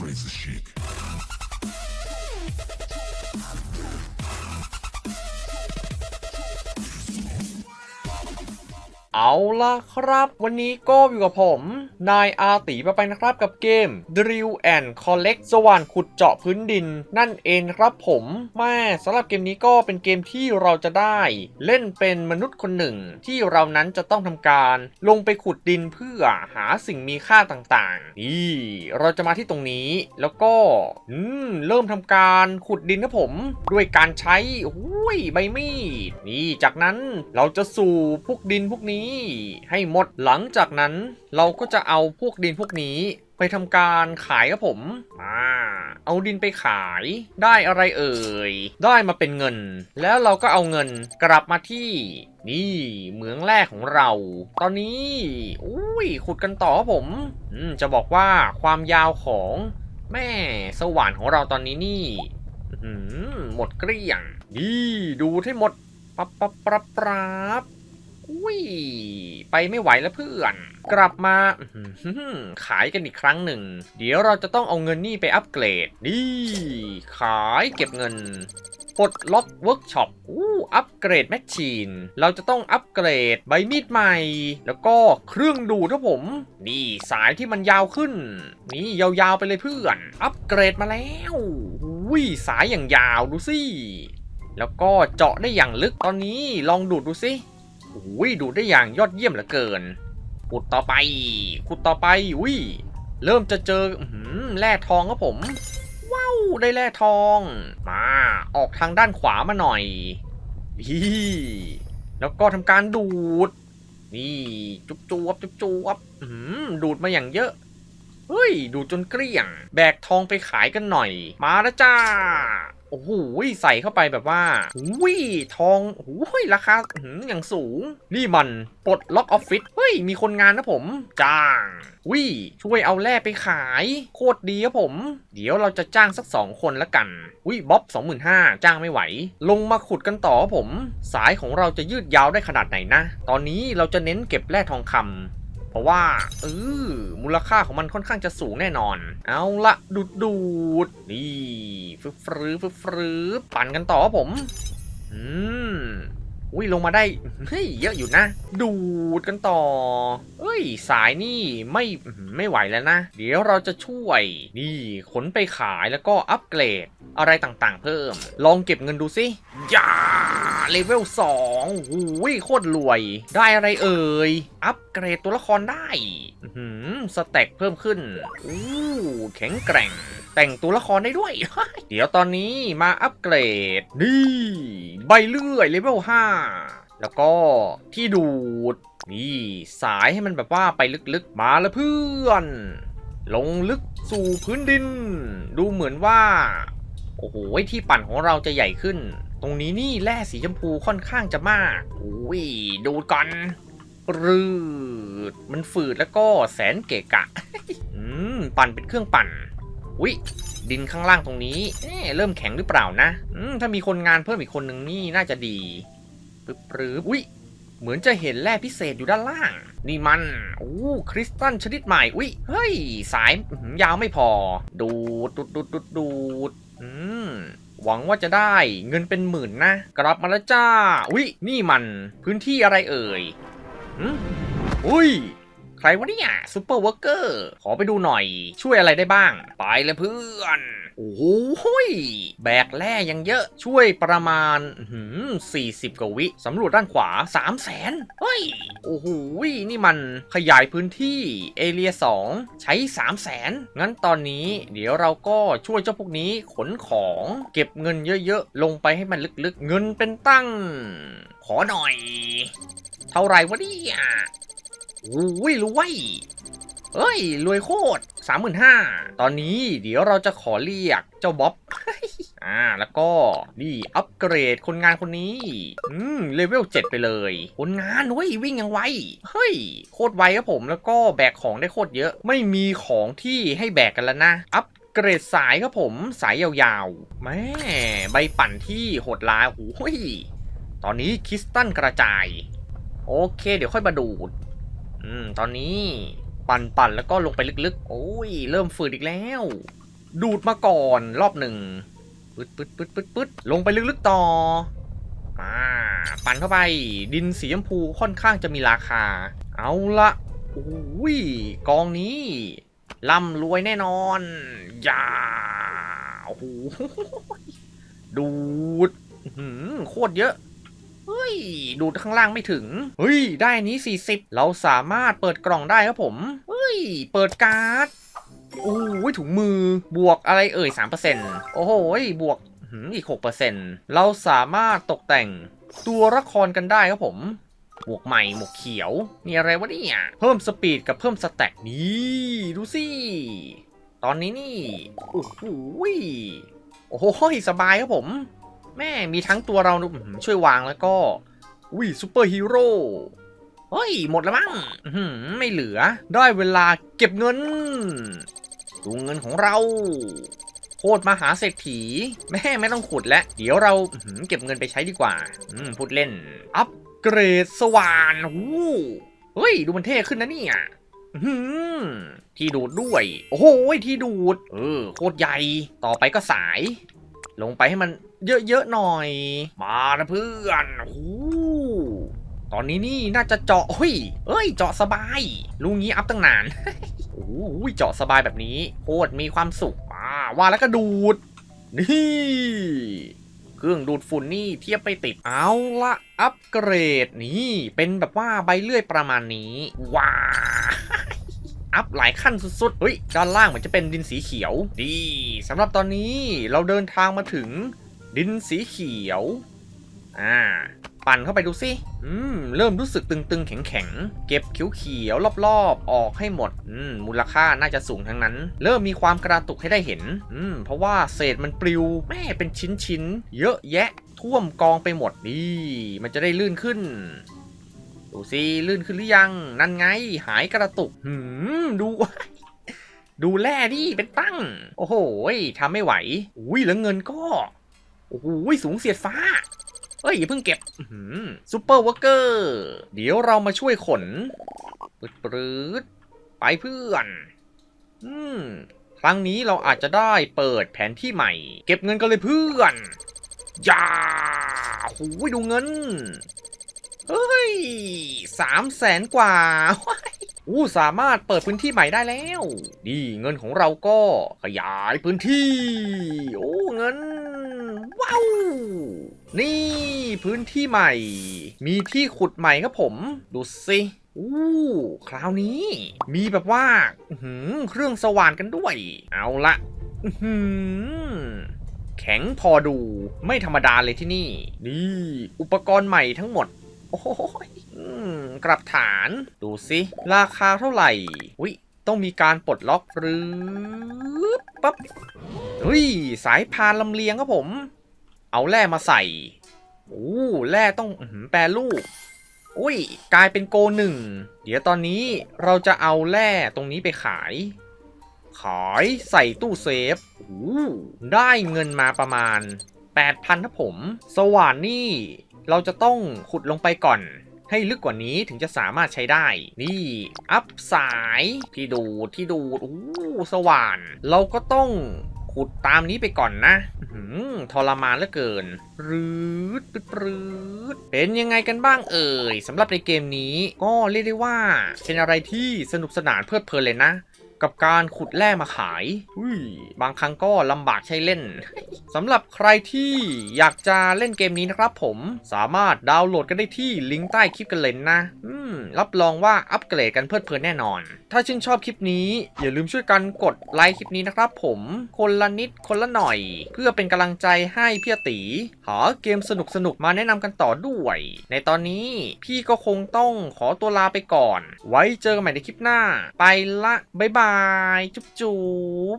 crazy chic. เอาล่ะครับ วันนี้ก็อยู่กับผมนายอาตีมาไปนะครับกับเกม Drill and Collect สว่านขุดเจาะพื้นดิน นั่นเองครับผมแม่สำหรับเกมนี้ก็เป็นเกมที่เราจะได้ เล่นเป็นมนุษย์คนหนึ่ง ที่เรานั้นจะต้องทำการลงไปขุดดินเพื่อหาสิ่งมีค่าต่างๆ นี่เราจะมาที่ตรงนี้แล้วก็อืมเริ่มทำการขุดดินครับผม ด้วยการใช้หุ้ยใบมีดนี่จากนั้นเราจะสู่พวกดินพวกนี้ ให้หมดหลังจากนั้นเราก็จะเอาพวกดินพวกนี้ไปทำการขายครับผมอ่าเอาดินไปขายได้อะไรเอ่ย ได้มาเป็นเงิน แล้วเราก็เอาเงินกลับมาที่ นี่เหมืองแรกของเรา ตอนนี้อุ้ยขุดกันต่อครับผมอืมจะบอกว่าความยาวของแม่สว่านของเราตอนนี้นี่อื้อหือหมดเกลี้ยงนี่ดูให้หมดปับปับปรับปรับ อุ้ย ไปไม่ไหวแล้วเพื่อน กลับมาขายกันอีกครั้งหนึ่ง เดี๋ยวเราจะต้องเอาเงินนี่ไปอัปเกรด นี่ ขายเก็บเงินปลดล็อกเวิร์กช็อปอู้อัปเกรดแมชชีน เราจะต้องอัปเกรดใบมีดใหม่ แล้วก็เครื่องดูดครับผม นี่สายที่มันยาวขึ้น นี่ยาวๆไปเลยเพื่อน อัปเกรดมาแล้วอุ้ยสายอย่างยาวดูสิแล้วก็เจาะได้อย่างลึกตอนนี้ลองดูดดูสิ อุ้ยดูได้อย่างยอดเยี่ยมเหลือเกิน ขุดต่อไป ขุดต่อไปอุ้ยเริ่มจะเจอหือแร่ทองครับผม ว้าวได้แร่ทอง มาออกทางด้านขวามาหน่อยฮีแล้วก็ทำการดูด นี่จุ๊บจวบจุ๊บจวบอื้อหือดูดมาอย่างเยอะเฮ้ยดูจนเกลี้ยง แบกทองไปขายกันหน่อย มาแล้วจ้า โอ้โหใส่เข้าไปแบบว่าวิทองโอ้ยราคาอื้อหืออย่างสูง นี่มันปลดล็อกออฟฟิศเฮ้ย มีคนงานนะผม จ้างวิช่วยเอาแร่ไปขาย โคตรดีครับผม เดี๋ยวเราจะจ้างสักสองคนละกันวิบ๊อบ25,000 จ้างไม่ไหว ลงมาขุดกันต่อผม สายของเราจะยืดยาวได้ขนาดไหนนะ ตอนนี้เราจะเน้นเก็บแร่ทองคำ เพราะว่าเออมูลค่าของมันค่อนข้างจะสูงแน่นอน เอาละดูดดูดนี่ฟึบฟรื้ฟึบฟรื้ปั่นกันต่อผม อืม อุ้ยลงมาได้ เฮ้ยเยอะอยู่นะ ดูดกันต่อ เอ้ย สายนี่ไม่ไม่ไหวแล้วนะ เดี๋ยวเราจะช่วย นี่ขนไปขายแล้วก็อัปเกรด อะไรต่างๆเพิ่ม ลองเก็บเงินดูสิย่าเลเวล2โอ้ยโคตรรวย ได้อะไรเอ่ย อัปเกรดตัวละครได้หือสเต็กเพิ่มขึ้นอู้แข็งแกร่งแต่งตัวละครได้ด้วย เดี๋ยวตอนนี้มาอัปเกรด นี่ ใบเลื่อยเลเวล5แล้วก็ที่ดูด นี่สายให้มันแบบว่าไปลึกๆ มาแล้วเพื่อน ลงลึกสู่พื้นดิน ดูเหมือนว่า โอ้โหที่ปั่นของเราจะใหญ่ขึ้น ตรงนี้นี่แร่สีชมพูค่อนข้างจะมากอุ้ยดูดก่อนรืดมันฝืดแล้วก็แสนเกะกะ อืม ปั่นเป็นเครื่องปั่นอุ้ยดินข้างล่างตรงนี้เเริ่มแข็งหรือเปล่านะอืมถ้ามีคนงานเพิ่มอีกคนหนึ่งนี่น่าจะดี ปึ๊บปรึบอุ้ยเหมือนจะเห็นแร่พิเศษอยู่ด้านล่าง นี่มันโอ้คริสตัลชนิดใหม่อุ้ยเฮ้ย สายยาวไม่พอ ดูดดูดดูดดูดดูดอืมหวังว่าจะได้เงินเป็นหมื่นนะ กลับมาแล้วจ้า อุ้ยนี่มันพื้นที่อะไรเอ่ยอืมอุ้ย ใครวะเนี่ยซูเปอร์เวิร์กเกอร์ขอไปดูหน่อย ช่วยอะไรได้บ้าง ไปเลยเพื่อน โอ้โหยแบกแร่ยังเยอะช่วยประมาณอื้อหือ40กว่าวิสำรวจด้านขวา3 0 0แสนเฮ้ย โอ้โหนี่มันขยายพื้นที่เอเรีย2ใช้3 0 0แสนงั้นตอนนี้เดี๋ยวเราก็ช่วยเจ้าพวกนี้ขนของเก็บเงินเยอะๆ ลงไปให้มันลึกๆ เงินเป็นตั้ง ขอหน่อย เท่าไหรวะเนี่ย อ้ยรวยเอ้ย รวยโคตรสามหมื่นห้าตอนนี้เดี๋ยวเราจะขอเรียกเจ้าบ๊อบอ่า แล้วก็นี่อัปเกรดคนงานคนนี้ อืม เลเวล7ไปเลย คนงานเว้ยวิ่งยังไว เฮ้ย โคตรไวครับผม แล้วก็แบกของได้โคตรเยอะ ไม่มีของที่ให้แบกกันแล้วนะ อัปเกรดสายครับผม สายยาวๆ แม่ใบปั่นที่โหดร้ายโอ้ยตอนนี้คริสตัลกระจาย โอเค เดี๋ยวค่อยมาดูด อืม ตอนนี้ปั่นปั่นแล้วก็ลงไปลึกๆ โอ้ย เริ่มฝืดอีกแล้ว ดูดมาก่อนรอบหนึ่งปึ๊ดปึ๊ดปึ๊ดปึ๊ดปึ๊ดลงไปลึกๆต่อาปั่นเข้าไป ดินสีชมพูค่อนข้างจะมีราคา เอาละโอ้ยกองนี้ร่ำรวยแน่นอนอย่าโอ้โหดูดหือโคตรเยอะ เฮ้ย ดูดข้างล่างไม่ถึง เฮ้ย ได้นี้ 40 เราสามารถเปิดกล่องได้ครับผม เฮ้ย เปิดการ์ด โอ้ยถุงมือบวกอะไรเอ่ย 3%โอ้โห บวกหืมอีก 6%เราสามารถตกแต่งตัวละครกันได้ครับผมหมวกใหม่หมวกเขียวนี่อะไรวะเนี่ย เพิ่มสปีดกับเพิ่มสแต็กนี่ดูสิ ตอนนี้นี่ โอ้โหโอ้โหสบายครับผม แม่มีทั้งตัวเราช่วยวางแล้วก็วิซูเปอร์ฮีโร่เฮ้ย หมดแล้วมั้งไม่เหลือ ได้เวลาเก็บเงินดูเงินของเราโคตรมหาเศรษฐีแม่ไม่ต้องขุดแล้ว เดี๋ยวเราเก็บเงินไปใช้ดีกว่าอืพูดเล่น อัปเกรดสว่านหูเฮ้ย ดูมันเท่ขึ้นนะเนี่ยที่ดูดด้วย โอ้โหที่ดูด เออ โคตรใหญ่ ต่อไปก็สาย ลงไปให้มันเยอะๆหน่อย มานะเพื่อนโอ้ตอนนี้นี่น่าจะเจาะเฮ้ยเอ้ย เจาะสบาย ลุงนี้อัพตั้งนาน โอ้โหเจาะสบายแบบนี้โคตรมีความสุขอ่าว่าแล้วก็ดูด นี่ เครื่องดูดฝุ่นนี่เทียบไปติด เอาละอัปเกรดนี่ เป็นแบบว่าใบเลื่อยประมาณนี้ ว้า อัพหลายขั้นสุดๆเฮ้ยด้านล่างเหมือนจะเป็นดินสีเขียวดีสำหรับตอนนี้เราเดินทางมาถึงดินสีเขียว อ่า ปั่นเข้าไปดูสิ อืม เริ่มรู้สึกตึงๆ แข็งๆ เก็บเขียวๆรอบๆ ออกให้หมด อืม มูลค่าน่าจะสูงทั้งนั้น เริ่มมีความกระตุกให้ได้เห็น อืม เพราะว่าเศษมันปลิว แม่เป็นชิ้นๆ เยอะแยะ ท่วมกองไปหมดดีมันจะได้ลื่นขึ้น ดูสิลื่นขึ้นหรือยัง นั่นไง หายกระตุก หืม ดู ดูแร่ดิเป็นตั้ง โอ้โหทำไม่ไหว อุ้ยแล้วเงินก็ โอ้โหสูงเสียดฟ้าเอ้ยอย่าเพิ่งเก็บซูเปอร์วอร์เกอร์ เดี๋ยวเรามาช่วยขนปืดปืดไปเพื่อน อืม ครั้งนี้เราอาจจะได้เปิดแผนที่ใหม่ เก็บเงินกันเลยเพื่อน อย่าโอ้ยดูเงิน เฮ้ยสามแสนกว่าอู้สามารถเปิดพื้นที่ใหม่ได้แล้วดีเงินของเราก็ขยายพื้นที่ โอ้เงิน ว้าว นี่พื้นที่ใหม่ มีที่ขุดใหม่ครับผม ดูสิอู้คราวนี้ มีแบบว่าหือเครื่องสว่านกันด้วย เอาละหือแข็งพอดูไม่ธรรมดาเลยที่นี่ นี่ อุปกรณ์ใหม่ทั้งหมด โอ้ยกลับฐาน ดูสิราคาเท่าไหร่วิต้องมีการปลดล็อกหรือปั๊บเฮ้ยสายพานลำเลียงครับผม เอาแร่มาใส่โอ้แร่ต้องแปรรูปอุ้ย กลายเป็นโกหนึ่ง เดี๋ยวตอนนี้เราจะเอาแร่ตรงนี้ไปขาย ขายใส่ตู้เซฟโอ้ได้เงินมาประมาณ 8,000ครับผม สว่านนี่เราจะต้องขุดลงไปก่อนให้ลึกกว่านี้ถึงจะสามารถใช้ได้ นี่ อัพสายที่ดูดที่ดูดโอ้สว่าน เราก็ต้องขุดตามนี้ไปก่อนนะหือทรมานเหลือเกินรืดปืดปืดเป็นยังไงกันบ้างเอ่ยสำหรับในเกมนี้ก็เรียกได้ว่า เป็นอะไรที่สนุกสนานเพลิดเพลินเลยนะ กับการขุดแร่มาขายอุ้ยบางครั้งก็ลำบากใช้เล่นสำหรับใครที่อยากจะเล่นเกมนี้นะครับผมสามารถดาวน์โหลดกันได้ที่ลิงก์ใต้คลิปกันเลยนะอืมรับรองว่าอัปเกรดกันเพลิดเพลินแน่นอน ถ้าชื่นชอบคลิปนี้ อย่าลืมช่วยกันกดไลค์คลิปนี้นะครับผมคนละนิดคนละหน่อย เพื่อเป็นกำลังใจให้พี่ตีหาเกมสนุกๆมาแนะนำกันต่อด้วย ในตอนนี้พี่ก็คงต้องขอตัวลาไปก่อน ไว้เจอกันใหม่ในคลิปหน้า ไปละบ๊ายบาย จุ๊บจุ๊บ